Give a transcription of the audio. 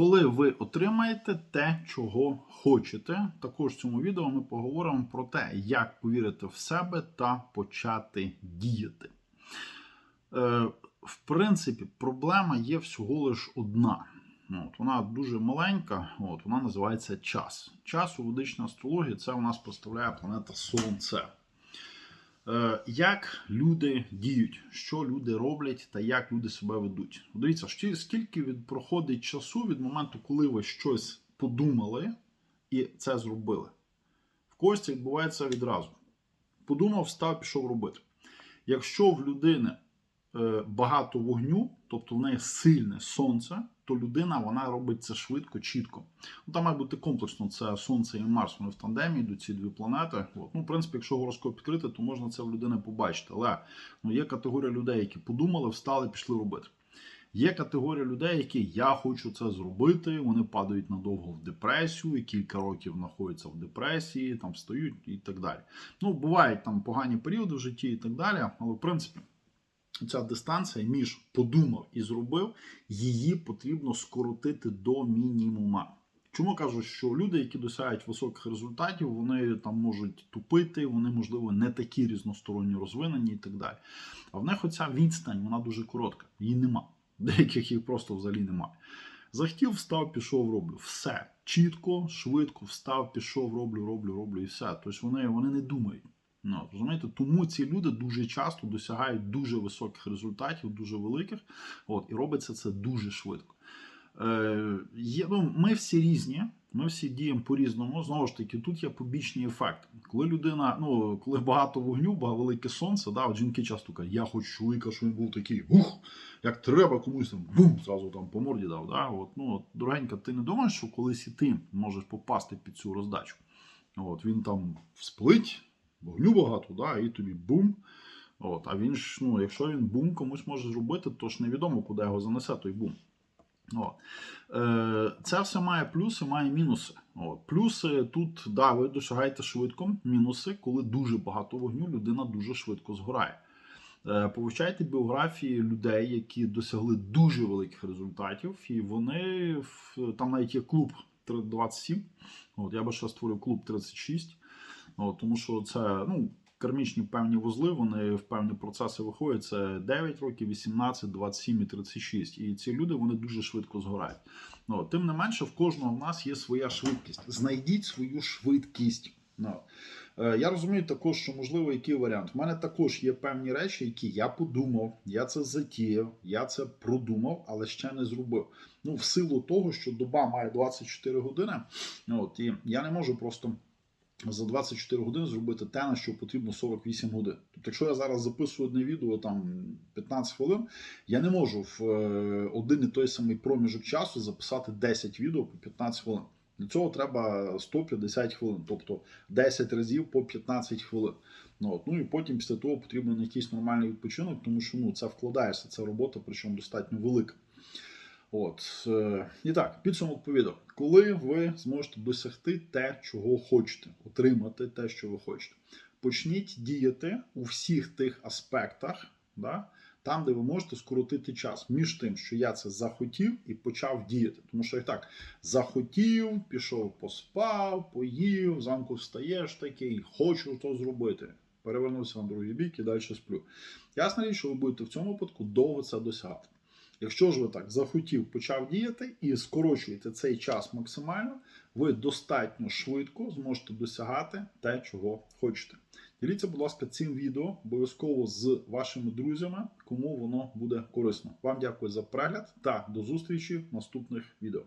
Коли ви отримаєте те, чого хочете, також в цьому відео ми поговоримо про те, як повірити в себе та почати діяти. Е, в принципі, проблема є всього лиш одна. От, вона дуже маленька, от, вона називається час. Час у ведичній астрології це у нас представляє планета Сонце. Е, як люди діють, що люди роблять та як люди себе ведуть. Дивіться, скільки від проходить часу від моменту, коли ви щось подумали і це зробили. В когось це відбувається відразу. Подумав, став, пішов робити. Якщо в людини багато вогню, тобто в неї сильне сонце, то людина вона робить це швидко, чітко. Ну, там має бути комплексно. Це Сонце і Марс, вони в тандемі йдуть ці дві планети. От. Ну, в принципі, якщо гороскоп відкрити, то можна це в людини побачити. Але ну, є категорія людей, які подумали, встали, пішли робити. Є категорія людей, які я хочу це зробити. Вони падають надовго в депресію, і кілька років знаходяться в депресії, там встають і так далі. Ну, бувають там погані періоди в житті і так далі, але в принципі. Ця дистанція між подумав і зробив, її потрібно скоротити до мінімума. Чому кажу, що люди, які досягають високих результатів, вони там можуть тупити, вони, можливо, не такі різносторонні розвинені і так далі. А в них оця відстань, вона дуже коротка, її нема. Деяких їх просто взагалі немає. Захотів, встав, пішов, роблю. Все. Чітко, швидко, встав, пішов, роблю, роблю, роблю і все. Тобто вони, вони не думають. Ну, розумієте? Тому ці люди дуже часто досягають дуже високих результатів, дуже великих, от, і робиться це дуже швидко. Е, ну, ми всі різні, ми всі діємо по-різному. Знову ж таки, тут є побічний ефект. Коли людина, ну, коли багато вогню, багато велике сонце, да, от жінки часто кажуть, я хочу чоловіка, щоб він був такий, ух, як треба комусь там, бум, зразу там по морді дав. Да? От, ну, от, дорогенька, ти не думаєш, що колись і ти можеш попасти під цю роздачу? От, він там всплить, вогню багато, да, і тобі бум. От, а він ж, ну, якщо він бум комусь може зробити, то ж невідомо, куди його занесе той бум. От. Е, це все має плюси, має мінуси. От. Плюси тут, да, ви досягаєте швидко. Мінуси, коли дуже багато вогню, людина дуже швидко згорає. Е, Повчайте біографії людей, які досягли дуже великих результатів, і вони там навіть є клуб 27. От, я би ще створив клуб 36. От, тому що це ну, кармічні певні вузли, вони в певні процеси виходять. Це 9 років, 18, 27 і 36. І ці люди вони дуже швидко згорають. Ну, тим не менше, в кожного в нас є своя швидкість. Знайдіть свою швидкість. Ну, е, я розумію також, що можливо який варіант. У мене також є певні речі, які я подумав, я це затіяв, я це продумав, але ще не зробив. Ну, в силу того, що доба має 24 години, от, і я не можу просто за 24 години зробити те, на що потрібно 48 годин. Тобто, якщо я зараз записую одне відео там 15 хвилин, я не можу в е, один і той самий проміжок часу записати 10 відео по 15 хвилин. Для цього треба 150 хвилин, тобто 10 разів по 15 хвилин. Ну, от, ну і потім після того потрібен якийсь нормальний відпочинок, тому що ну, це вкладається, це робота, причому достатньо велика. От е, і так, підсумок по. Коли ви зможете досягти те, чого хочете, отримати те, що ви хочете, почніть діяти у всіх тих аспектах, да, там, де ви можете скоротити час між тим, що я це захотів і почав діяти. Тому що як так, захотів, пішов, поспав, поїв, зранку встаєш такий, хочу то зробити. Перевернувся на другий бік і далі сплю. Ясна річ, що ви будете в цьому випадку довго це досягати. Якщо ж ви так захотів, почав діяти і скорочуєте цей час максимально, ви достатньо швидко зможете досягати те, чого хочете. Діліться, будь ласка, цим відео обов'язково з вашими друзями, кому воно буде корисно. Вам дякую за перегляд та до зустрічі в наступних відео.